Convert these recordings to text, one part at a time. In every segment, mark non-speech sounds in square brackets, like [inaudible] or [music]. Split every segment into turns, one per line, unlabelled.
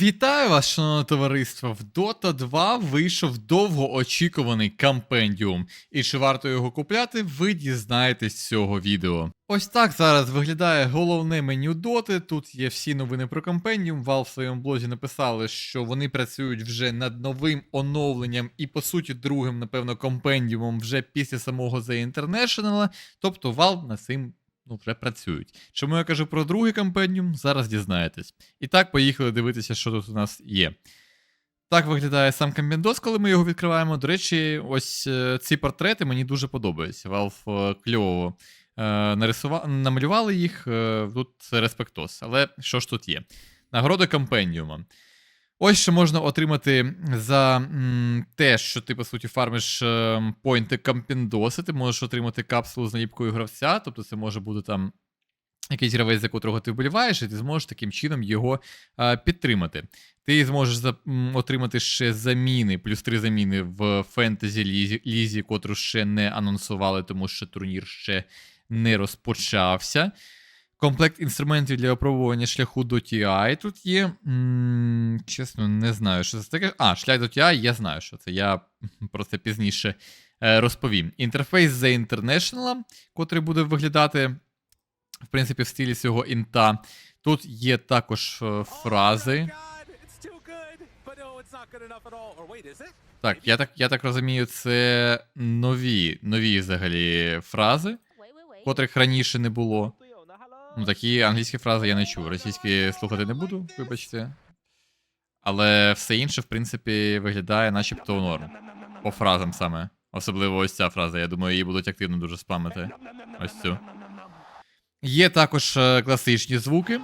Вітаю вас, шановне товариство! В Dota 2 вийшов довгоочікуваний кампендіум. І чи варто його купляти, ви дізнаєтесь з цього відео. Ось так зараз виглядає головне меню Доти. Тут є всі новини про кампендіум. Valve в своєму блозі написали, що вони працюють вже над новим оновленням і, по суті, другим, напевно, компендіумом вже після самого The International. Тобто Valve над цим ну, вже працюють. Чому я кажу про другий компендіум, зараз дізнаєтесь. І так, поїхали дивитися, що тут у нас є. Так виглядає сам Камбіндос, коли ми його відкриваємо. До речі, ось е, ці портрети мені дуже подобаються. Valve е, кльово е, намалювали їх, тут респектос. Але що ж тут є? Нагорода компендіума. Ось що можна отримати за м, те, що ти, по суті, фармиш е, поінти Кампіндоси. Ти можеш отримати капсулу з наліпкою гравця, тобто це може бути там якийсь гравець, за котрого ти вболіваєш, і ти зможеш таким чином його е, підтримати. Ти зможеш за, м, отримати ще заміни, плюс три заміни в фентезі лізі, лізі, котру ще не анонсували, тому що турнір ще не розпочався. Комплект інструментів для опробування шляху до TI тут є. М, чесно, не знаю, що це таке. А, шлях до TI, я знаю, що це. Я [laughs] про це пізніше е, розповім. Інтерфейс The International, котрий буде виглядати, в принципі, в стилі цього інта. Тут є також е, фрази. Так, я так, я так розумію, це нові, нові взагалі фрази, котрих раніше не було. Ну, такі англійські фрази я не чув. Російські слухати не буду, вибачте. Але все інше, в принципі, виглядає начебто норм. По фразам саме. Особливо ось ця фраза, я думаю, її будуть активно дуже спамити. Ось цю. Є також е, класичні звуки.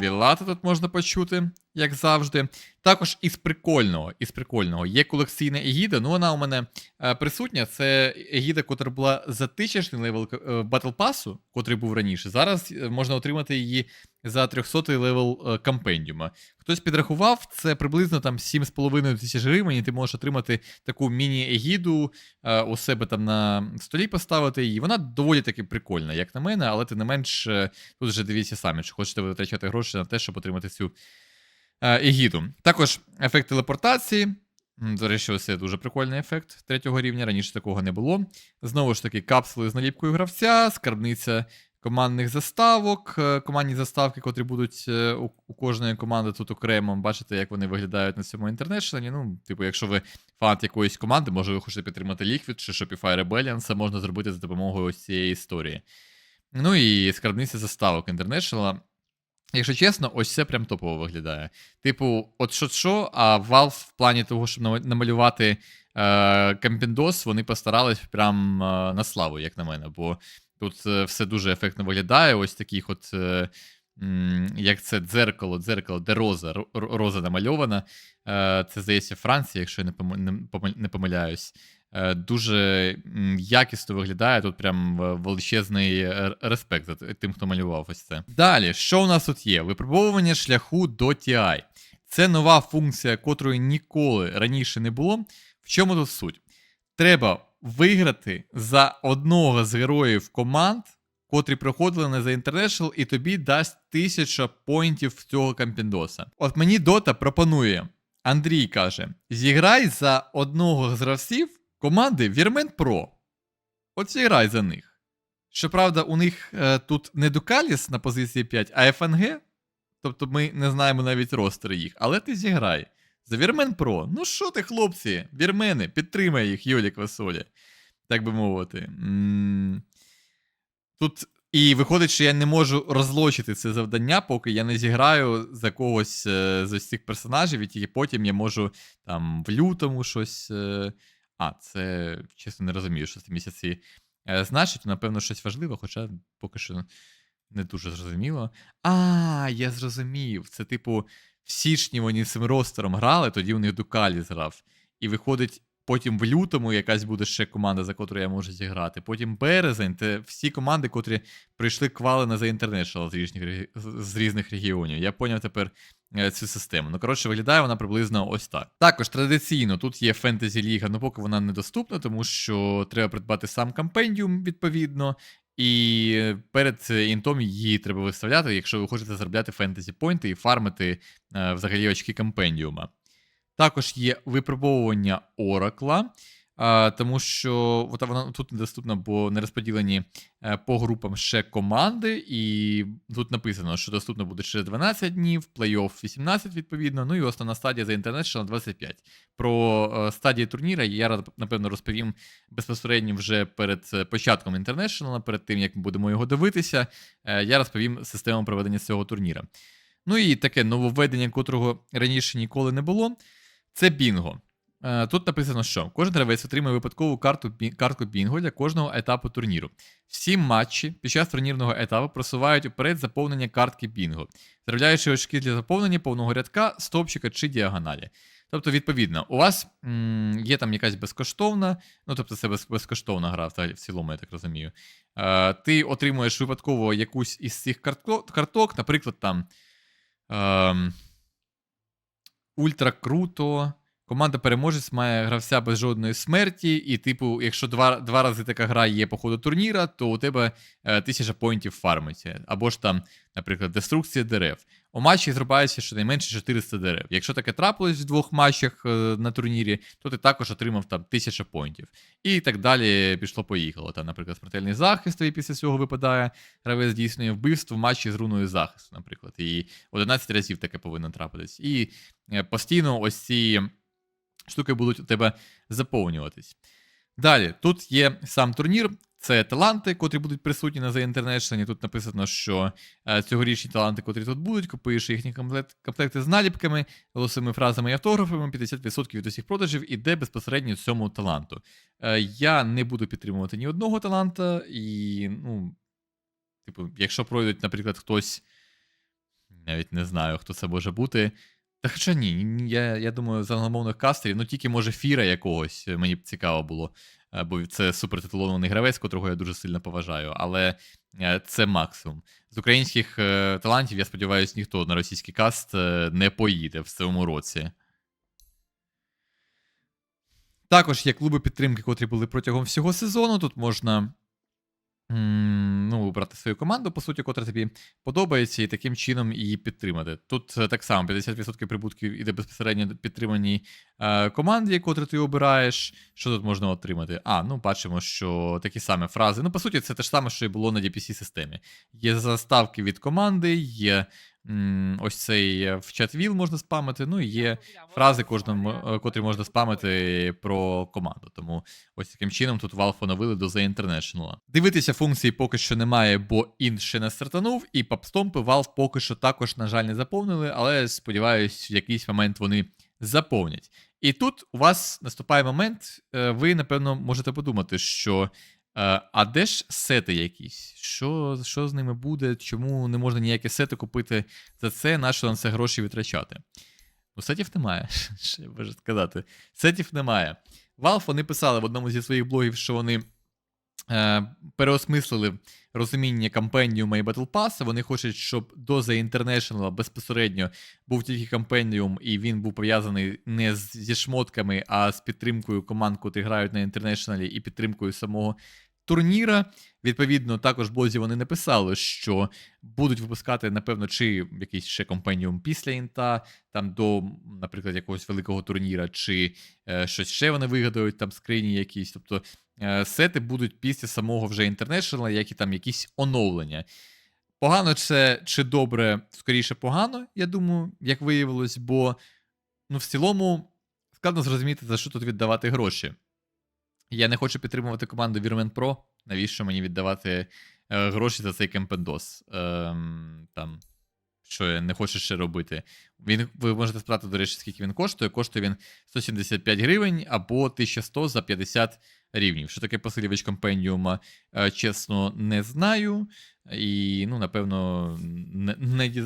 Вілати тут можна почути, як завжди. Також із прикольного, із прикольного є колекційна егіда. Ну, вона у мене е, присутня. Це егіда, котра була за тисячний левел е, Battle Pass, котрий був раніше. Зараз е, можна отримати її за 300 левел е, компендіума. Хтось підрахував, це приблизно там 7,5 тисяч гривень, і ти можеш отримати таку міні-егіду е, у себе там на столі поставити її. Вона доволі таки прикольна, як на мене, але тим не менш, е, тут вже дивіться самі, чи хочете витрачати гроші на те, щоб отримати цю е, егіду. Також ефект телепортації. До речі, ось це дуже прикольний ефект третього рівня. Раніше такого не було. Знову ж таки, капсули з наліпкою гравця, скарбниця командних заставок, е, командні заставки, котрі будуть е, у, кожної команди тут окремо. Бачите, як вони виглядають на цьому інтернешнлі. Ну, типу, якщо ви фанат якоїсь команди, може ви хочете підтримати Liquid чи Shopify Rebellion, це можна зробити за допомогою ось цієї історії. Ну і скарбниця заставок International. Якщо чесно, ось це прям топово виглядає. Типу, от що що, а Valve в плані того, щоб намалювати е, Кампіндос, вони постарались прям е, на славу, як на мене. Бо тут е, все дуже ефектно виглядає. Ось таких от. Е, як це дзеркало, дзеркало, де роза, ро- ро- роза намальована. Е, це, здається, Франція, якщо я не помиляюсь. Е, Дуже якісно виглядає. Тут прям е, величезний е, респект за тим, хто малював ось це. Далі, що у нас тут є? Випробовування шляху до TI. Це нова функція, котрої ніколи раніше не було. В чому тут суть? Треба виграти за одного з героїв команд, котрі проходили на The International, і тобі дасть тисяча поінтів цього кампіндоса. От мені Дота пропонує. Андрій каже: зіграй за одного з гравців команди Вірмен Про. От зіграй за них. Щоправда, у них е, тут не Дукаліс на позиції 5, а ФНГ. Тобто ми не знаємо навіть ростери їх, але ти зіграй. За Вірмен Про. Ну що ти, хлопці, вірмени, підтримай їх, Йолі Квасолі. Так би мовити. М, Тут і виходить, що я не можу розлочити це завдання, поки я не зіграю за когось е, з ось цих персонажів, і тільки потім я можу там в лютому щось. е, А, це чесно не розумію, що ці місяці е, значить. Напевно, щось важливе, хоча поки що не дуже зрозуміло. А, я зрозумів. Це, типу, в січні вони цим ростером грали, тоді у них Дукалі зграв. І виходить, потім в лютому якась буде ще команда, за котру я можу зіграти. Потім березень, це всі команди, котрі прийшли квали на The International з різних, з- різних регіонів. Я поняв тепер е, цю систему. Ну, коротше, виглядає вона приблизно ось так. Також традиційно тут є фентезі ліга, ну поки вона недоступна, тому що треба придбати сам компендіум, відповідно. І перед інтом її треба виставляти, якщо ви хочете заробляти фентезі пойнти і фармити е, взагалі очки компендіума. Також є випробовування Оракла, тому що от вона тут недоступна, бо не розподілені е, по групам ще команди, і тут написано, що доступно буде через 12 днів, плей-офф 18, відповідно. Ну і основна стадія за International 25. Про е, стадії турніра я напевно розповім безпосередньо вже перед е, початком International, перед тим як ми будемо його дивитися. Я розповім систему проведення цього турніра. Ну і таке нововведення, котрого раніше ніколи не було. Це бінго. Е, Тут написано, що кожен гравець отримує випадкову карту, картку бінго для кожного етапу турніру. Всі матчі під час турнірного етапу просувають уперед заповнення картки бінго, заробляючи очки для заповнення повного рядка, стовпчика чи діагоналі. Тобто, відповідно, у вас м, є там якась безкоштовна, ну тобто це без, безкоштовна гра в цілому, я так розумію. Е, ти отримуєш випадково якусь із цих картко, карток, наприклад, там. Ем, ультра круто. Команда переможець має гравця без жодної смерті, і, типу, якщо два, два рази така гра є по ходу турніра, то у тебе е, тисяча поінтів фармиться. Або ж там, наприклад, деструкція дерев. У матчі зрубається щонайменше 400 дерев. Якщо таке трапилось в двох матчах е, на турнірі, то ти також отримав там 1000 поінтів. І так далі пішло-поїхало. Там, наприклад, смертельний захист, і після цього випадає гравець здійснює вбивство в матчі з руною захисту, наприклад. І 11 разів таке повинно трапитись. І е, постійно ось ці штуки будуть у тебе заповнюватись. Далі, тут є сам турнір, це таланти, котрі будуть присутні на The International. Тут написано, що е, цьогорічні таланти, котрі тут будуть, купуєш їхні комплект, комплекти з наліпками, голосовими фразами і автографами, 50% від усіх продажів іде безпосередньо цьому таланту. Е, я не буду підтримувати ні одного таланта, і, ну, типу, якщо пройдуть, наприклад, хтось, навіть не знаю, хто це може бути. Та хоча ні, я, я думаю, з англомовних кастерів, ну тільки може фіра якогось, е, мені б цікаво було, е, бо це супертитулований гравець, котрого я дуже сильно поважаю, але е, це максимум. З українських талантів, я сподіваюся, ніхто на російський каст не поїде в цьому році. Також є клуби підтримки, котрі були протягом всього сезону. Тут можна ну, Вибрати свою команду, по суті, котра тобі подобається, і таким чином її підтримати. Тут е, так само 50% прибутків іде безпосередньо підтриманій е, команді, котру ти обираєш. Що тут можна отримати? А, ну бачимо, що такі самі фрази. Ну, по суті, це те ж саме, що і було на DPC-системі. Є заставки від команди, є ось цей е, в чат-віл можна спамити, ну і є фрази, кожному, е, котрі можна спамити про команду. Тому ось таким чином тут Valve оновили до The International. Дивитися функції поки що немає, бо ін ще не стартанув, і папстомпи Valve поки що також, на жаль, не заповнили, але сподіваюсь, в якийсь момент вони заповнять. І тут у вас наступає момент, е, ви, напевно, можете подумати, що. Е, А де ж сети якісь? Що, що з ними буде? Чому не можна ніякі сети купити за це, на що на це гроші витрачати? Ну, сетів немає. [laughs] Я можу сказати? Сетів немає. Valve вони писали в одному зі своїх блогів, що вони переосмислили розуміння кампеніума і Pass. Вони хочуть, щоб до The International безпосередньо був тільки кампеніум, і він був пов'язаний не зі шмотками, а з підтримкою команд, котрі грають на International і підтримкою самого турніра. Відповідно, також в блозі вони написали, що будуть випускати, напевно, чи якийсь ще компеніум після інта, там до, наприклад, якогось великого турніра, чи е, щось ще вони вигадають, там скрині якісь. Тобто е, сети будуть після самого вже International, як і там якісь оновлення. Погано це чи добре, скоріше погано, я думаю, як виявилось, бо ну, в цілому складно зрозуміти, за що тут віддавати гроші. Я не хочу підтримувати команду Вірмен Pro. Навіщо мені віддавати е, гроші за цей кемпендос? Ем, там, що я не хочу ще робити. Він, ви можете спитати, до речі, скільки він коштує. Коштує він 175 гривень або 1100 за 50 рівнів. Що таке посилювач компеніума, е, чесно, не знаю. І, ну, напевно, не,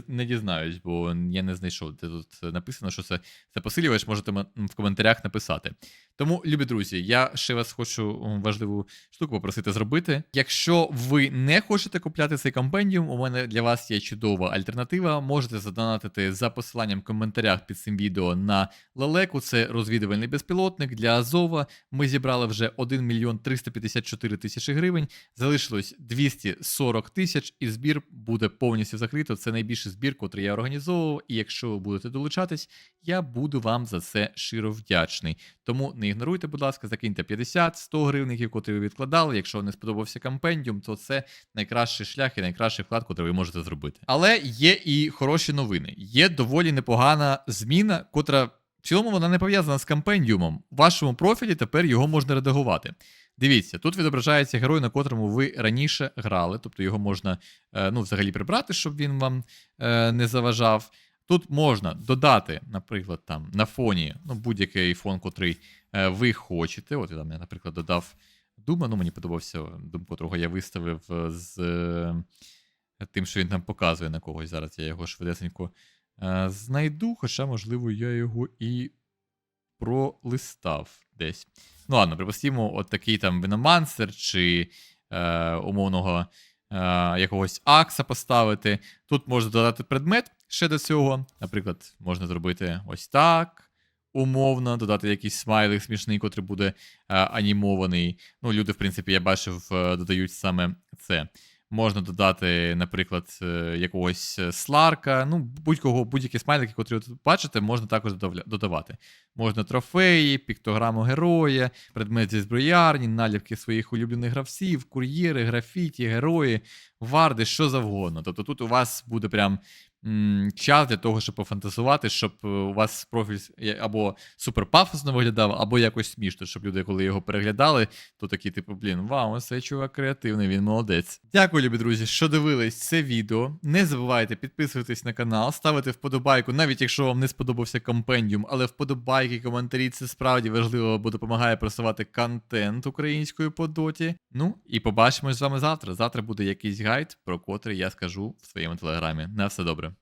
не, дізнаюсь, бо я не знайшов, де тут написано, що це, це посилювач, можете в коментарях написати. Тому, любі друзі, я ще вас хочу важливу штуку попросити зробити. Якщо ви не хочете купляти цей компендіум, у мене для вас є чудова альтернатива. Можете задонатити за посиланням посиланням в коментарях під цим відео на лелеку. Це розвідувальний безпілотник для Азова. Ми зібрали вже 1 мільйон 354 тисячі гривень. Залишилось 240 тисяч, і збір буде повністю закрито. Це найбільший збір, котрий я організовував. І якщо ви будете долучатись, я буду вам за це щиро вдячний. Тому не ігноруйте, будь ласка, закиньте 50-100 гривників, котрі ви відкладали. Якщо не сподобався компендіум, то це найкращий шлях і найкращий вклад, котрий ви можете зробити. Але є і хороші новини. Є доволі непогана зміна, котра в цілому вона не пов'язана з компендіумом. В вашому профілі тепер його можна редагувати. Дивіться, тут відображається герой, на котрому ви раніше грали, тобто його можна е, ну, взагалі прибрати, щоб він вам е, не заважав. Тут можна додати, наприклад, там на фоні ну, будь-який фон, котрий е, ви хочете. От я там, наприклад, додав Дума, ну мені подобався Дум, котрого я виставив з тим, що він там показує на когось. Зараз я його швидесенько знайду, хоча, можливо, я його і пролистав десь. Ну ладно, припустимо, от такий там Виномансер чи е, умовного е, якогось акса поставити. Тут можна додати предмет ще до цього. Наприклад, можна зробити ось так. Умовно, додати якийсь смайлик смішний, котрий буде е, анімований. Ну, люди, в принципі, я бачив, е, додають саме це. Можна додати, наприклад, е, якогось е, сларка, ну, будь-кого, будь-які смайлики, котрі ви тут бачите, можна також додавати. Можна трофеї, піктограму героя, предмет зі зброярні, наліпки своїх улюблених гравців, кур'єри, графіті, герої, варди, що завгодно. Тобто тут у вас буде прям час для того, щоб пофантазувати, щоб е, у вас профіль або супер пафосно виглядав, або якось смішно, щоб люди, коли його переглядали, то такі, типу, блін, вау, ось чувак креативний, він молодець. Дякую, любі друзі, що дивились це відео. Не забувайте підписуватись на канал, ставити вподобайку, навіть якщо вам не сподобався компендіум, але вподобайки, коментарі це справді важливо, бо допомагає просувати контент українською по доті. Ну і побачимось з вами завтра. Завтра буде якийсь гайд, про котрий я скажу в своєму телеграмі. На все добре.